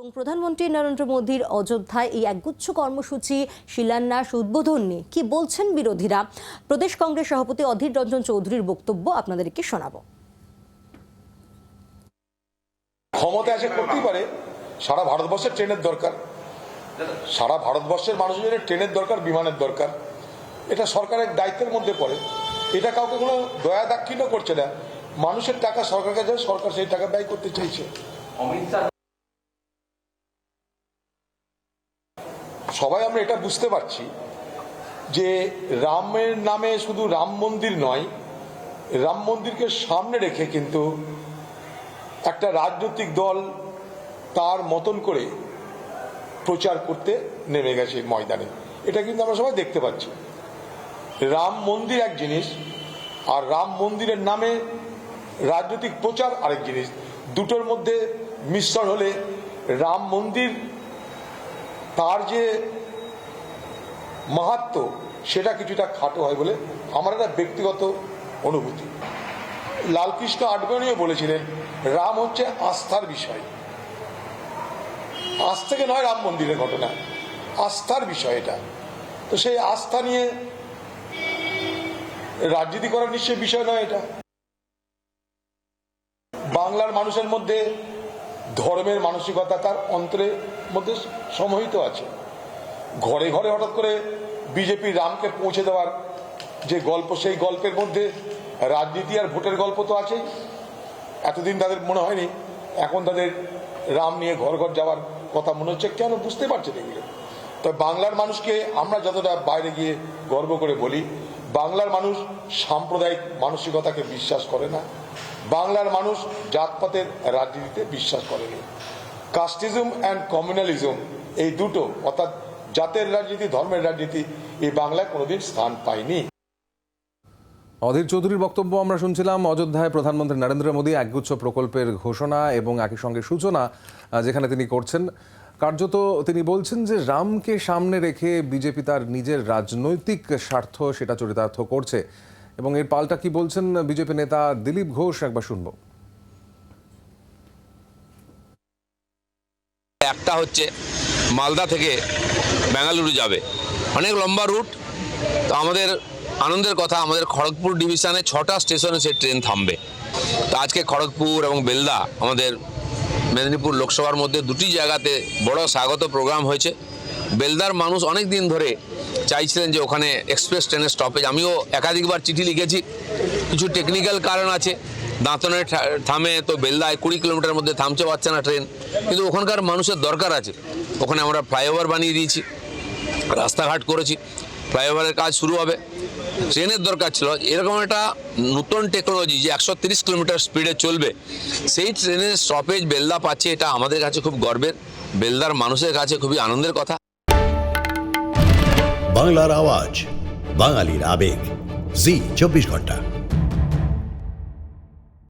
এবং প্রধানমন্ত্রী নরেন্দ্র মোদীর অযোধ্যায় এই একগুচ্ছ কর্মসূচি শিলান্যাস উদ্বোধন নিয়ে কি বলছেন বিরোধীরা? প্রদেশ কংগ্রেস সভাপতি অধীর রঞ্জন চৌধুরীর বক্তব্য আপনাদেরকে শোনাবো। ক্ষমতা এসে করতেই পারে। সারা ভারতবর্ষের ট্রেনের দরকার। সারা ভারতবর্ষের মানুষজনের ট্রেনের দরকার বিমানের দরকার। এটা সরকারের দায়িত্বের মধ্যে পড়ে। এটা কাউকে কোনো দয়া দাক্ষিণ্য করছে না। মানুষের টাকা সরকার কাছে সরকার সেই টাকা ব্যয় করতে চাইছে। সবাই আমরা এটা বুঝতে পারছি যে রামের নামে শুধু রাম মন্দির নয়, রাম মন্দিরকে সামনে রেখে কিন্তু একটা রাজনৈতিক দল তার মতন করে প্রচার করতে নেমে গেছে ময়দানে। এটা কিন্তু আমরা সবাই দেখতে পাচ্ছি। রাম মন্দির এক জিনিস, আর রাম মন্দিরের নামে রাজনৈতিক প্রচার আরেক জিনিস। দুটোর মধ্যে মিশ্রণ হলে রাম মন্দির তার যে মাহাত্ম, সেটা কিছুটা খাটো হয় বলে আমার একটা ব্যক্তিগত অনুভূতি। লালকৃষ্ণ আডবাণীও বলেছিলেন, রাম হচ্ছে আস্থার বিষয়। আজ থেকে নয় রাম মন্দিরের ঘটনা, আস্থার বিষয় এটা। তো সেই আস্থা নিয়ে রাজনীতি করার নিশ্চয় বিষয় নয় এটা। বাংলার মানুষের মধ্যে ধর্মের মানসিকতা তার অন্তরের মধ্যে সমাহিত আছে। ঘরে ঘরে হঠাৎ করে বিজেপি রামকে পৌঁছে দেওয়ার যে গল্প, সেই গল্পের মধ্যে রাজনীতি আর ভোটের গল্প তো আছেই। এতদিন তাদের মনে হয়নি, এখন তাদের রাম নিয়ে ঘর ঘর যাওয়ার কথা মনে হচ্ছে। কেন? বুঝতে পারছে না এগুলো। তবে বাংলার মানুষকে আমরা যতটা বাইরে গিয়ে গর্ব করে বলি বাংলার মানুষ সাম্প্রদায়িক মানসিকতাকে বিশ্বাস করে না। বাংলার মানুষ জাতপাতের রাজনীতিতে বিশ্বাস করেনি কাস্টিজম অ্যান্ড কমিউনালিজম এই দুটো, অর্থাৎ জাতের রাজনীতি, ধর্মের রাজনীতি, এই বাংলায় কোনোদিন স্থান পায়নি। অধীর চৌধুরীর বক্তব্য আমরা শুনছিলাম। অযোধ্যায় প্রধানমন্ত্রী নরেন্দ্র মোদী একগুচ্ছ প্রকল্পের ঘোষণা এবং একই সঙ্গে সূচনা যেখানে তিনি করছেন। কার্যত তিনি বলছেন যে রামকে সামনে রেখে বিজেপি তার নিজের রাজনৈতিক স্বার্থ সেটা চরিতার্থ করছে। এবং এর পাল্টা কি বলছেন বিজেপি নেতা দিলীপ ঘোষ? একবার শুনব। একটা হচ্ছে মালদা থেকে বেঙ্গালুরু যাবে। অনেক লম্বা রুট। তো আমাদের আনন্দের কথা, আমাদের খড়গপুর ডিভিশনে ছটা স্টেশনে সে ট্রেন থামবে। তো আজকে খড়গপুর এবং বেলদা আমাদের মেদিনীপুর লোকসভার মধ্যে দুটি জায়গাতে বড় স্বাগত প্রোগ্রাম হয়েছে। বেলদার মানুষ অনেক দিন ধরে চাইছিলেন যে ওখানে এক্সপ্রেস ট্রেনের স্টপেজ আমিও একাধিকবার চিঠি লিখেছি, কিছু টেকনিক্যাল কারণ আছে। দাঁতনে থামে তো বেলদায় কুড়ি কিলোমিটার মধ্যে থামতে পারছে না ট্রেন। কিন্তু ওখানকার মানুষের দরকার আছে। ওখানে আমরা ফ্লাইওভার বানিয়ে দিয়েছি, রাস্তাঘাট করেছি। ফ্লাইওভারের কাজ শুরু হবে। ট্রেনের দরকার ছিল। এরকম একটা নতুন টেকনোলজি যে একশো তিরিশ কিলোমিটার স্পিডে চলবে, সেই ট্রেনের স্টপেজ বেলদা পাচ্ছে, এটা আমাদের কাছে খুব গর্বের। বেলদার মানুষের কাছে খুবই আনন্দের কথা। বাংলার আওয়াজ, বাঙালির আবেগ। জি, চব্বিশ ঘণ্টা।